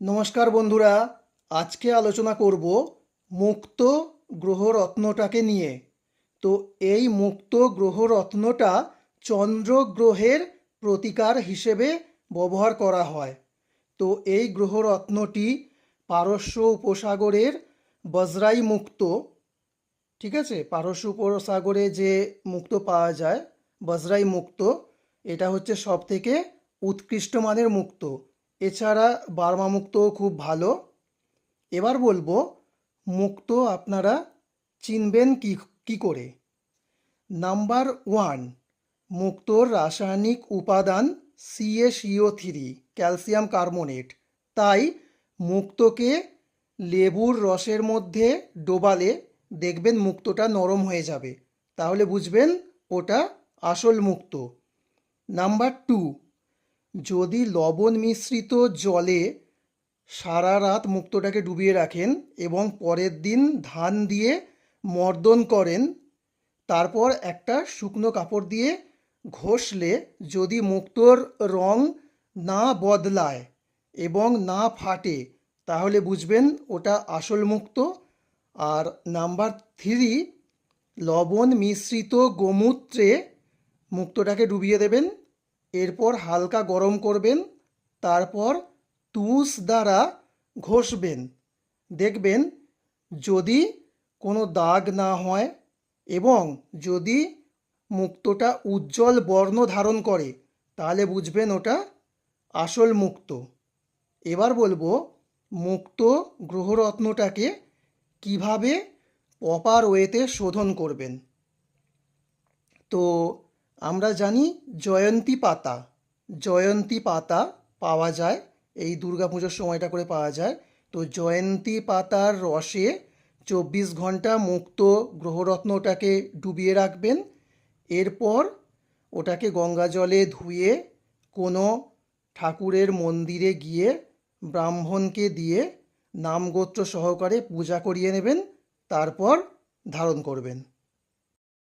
নমস্কার বন্ধুরা, আজকে আলোচনা করব মুক্ত গ্রহরত্নটাকে নিয়ে। তো এই মুক্ত গ্রহরত্নটা চন্দ্র গ্রহের প্রতিকার হিসেবে ব্যবহার করা হয়। তো এই গ্রহরত্নটি পারস্য উপসাগরের বজরাই মুক্ত, ঠিক আছে? পারস্য উপসাগরে যে মুক্ত পাওয়া যায়, বজরাই মুক্ত, এটা হচ্ছে সব থেকে উৎকৃষ্ট মানের মুক্ত। এছাড়া বার্মা মুক্তও খুব ভালো। এবার বলব, মুক্ত আপনারা চিনবেন কি কি করে। নাম্বার ওয়ান, মুক্তোর রাসায়নিক উপাদান সিএসিও থ্রি ক্যালসিয়াম কার্বোনেট। তাই মুক্তোকে লেবুর রসের মধ্যে ডোবালে দেখবেন মুক্তোটা নরম হয়ে যাবে। তাহলে বুঝবেন ওটা আসল মুক্ত। নাম্বার টু যদি লবণ মিশ্রিত জলে সারা রাত মুক্তটাকে ডুবিয়ে রাখেন এবং পরের দিন ধান দিয়ে মর্দন করেন, তারপর একটা শুকনো কাপড় দিয়ে ঘষলে যদি মুক্তোর রং না বদলায় এবং না ফাটে, তাহলে বুঝবেন ওটা আসল মুক্ত। আর নাম্বার থ্রি, লবণ মিশ্রিত গোমূত্রে মুক্তটাকে ডুবিয়ে দেবেন। এরপর হালকা গরম করবেন, তারপর তুষ দ্বারা ঘষবেন। দেখবেন যদি কোনো দাগ না হয় এবং যদি মুক্তটা উজ্জ্বল বর্ণ ধারণ করে, তাহলে বুঝবেন ওটা আসল মুক্ত। এবার বলব মুক্ত গ্রহরত্নটাকে কীভাবে প্রপার ওয়েতে শোধন করবেন। তো আমরা জানি জয়ন্তী পাতা। জয়ন্তী পাতা পাওয়া যায়, এই দুর্গাপুজোর সময়টা করে পাওয়া যায়। তো জয়ন্তী পাতার রসে চব্বিশ ঘণ্টা মুক্ত গ্রহরত্নটাকে ডুবিয়ে রাখবেন। এরপর ওটাকে গঙ্গা জলে ধুয়ে কোনো ঠাকুরের মন্দিরে গিয়ে ব্রাহ্মণকে দিয়ে নামগোত্র সহকারে পূজা করিয়ে নেবেন, তারপর ধারণ করবেন।